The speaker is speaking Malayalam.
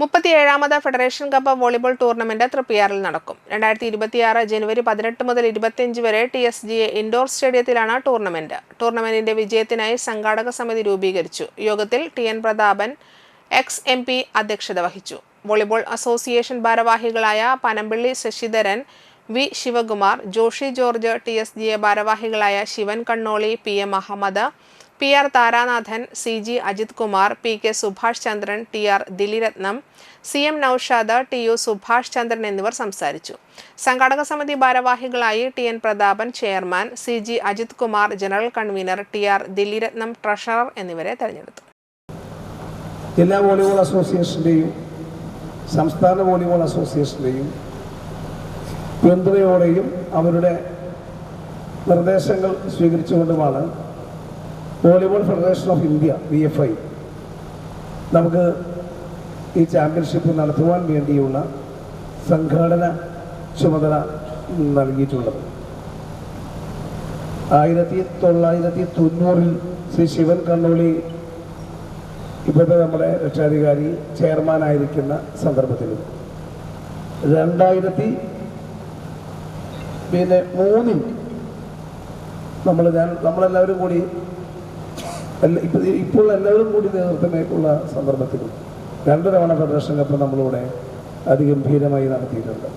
മുപ്പത്തിയേഴാമത് ഫെഡറേഷൻ കപ്പ് വോളിബോൾ ടൂർണമെന്റ് തൃപ്പിയാറിൽ നടക്കും. രണ്ടായിരത്തി ഇരുപത്തിയാറ് ജനുവരി പതിനെട്ട് മുതൽ ഇരുപത്തിയഞ്ച് വരെ T S G A indoor സ്റ്റേഡിയത്തിലാണ് ടൂർണമെന്റ്. ടൂർണമെന്റിന്റെ വിജയത്തിനായി സംഘാടക സമിതി രൂപീകരിച്ചു. യോഗത്തിൽ T N Prathapan ex M P അധ്യക്ഷത വഹിച്ചു. വോളിബോൾ അസോസിയേഷൻ ഭാരവാഹികളായ Panampilly Sasidharan V Sivakumar Joshy George T S G A ഭാരവാഹികളായ Sivan Kannoli P M Ahammed P R Tharanathan C G Ajith Kumar P K Subhash Chandran T R Dilirathnam C M Noushad T U Subhash Chandran എന്നിവർ സംസാരിച്ചു. സംഘാടക സമിതി ഭാരവാഹികളായി T N Prathapan chairman C G Ajith Kumar general convener T R Dilirathnam treasurer എന്നിവരെ തെരഞ്ഞെടുത്തു. ജില്ലാ വോളിബോൾ അസോസിയേഷന്റെയും സംസ്ഥാന വോളിബോൾ അസോസിയേഷന്റെയും പിന്തുണയോടെയും അവരുടെ നിർദ്ദേശങ്ങൾ സ്വീകരിച്ചുകൊണ്ടുമാണ് volleyball federation of India V F I നമുക്ക് ഈ ചാമ്പ്യൻഷിപ്പ് നടത്തുവാൻ വേണ്ടിയുള്ള സംഘാടന ചുമതല നൽകിയിട്ടുള്ളത്. ആയിരത്തി തൊള്ളായിരത്തി തൊണ്ണൂറിൽ ശ്രീ ശിവൻ കണ്ണോളി ഇപ്പോഴത്തെ നമ്മുടെ രക്ഷാധികാരി ചെയർമാനായിരിക്കുന്ന സന്ദർഭത്തിൽ രണ്ടായിരത്തി പിന്നെ മൂന്നിൽ നമ്മൾ ഞാൻ നമ്മളെല്ലാവരും കൂടി ഇപ്പോൾ എല്ലാവരും കൂടി നേതൃത്വമേക്കുള്ള സന്ദർഭത്തിൽ രണ്ടു തവണ ഫെഡറേഷൻ കപ്പ് നമ്മളിവിടെ അതിഗംഭീരമായി നടത്തിയിട്ടുണ്ട്.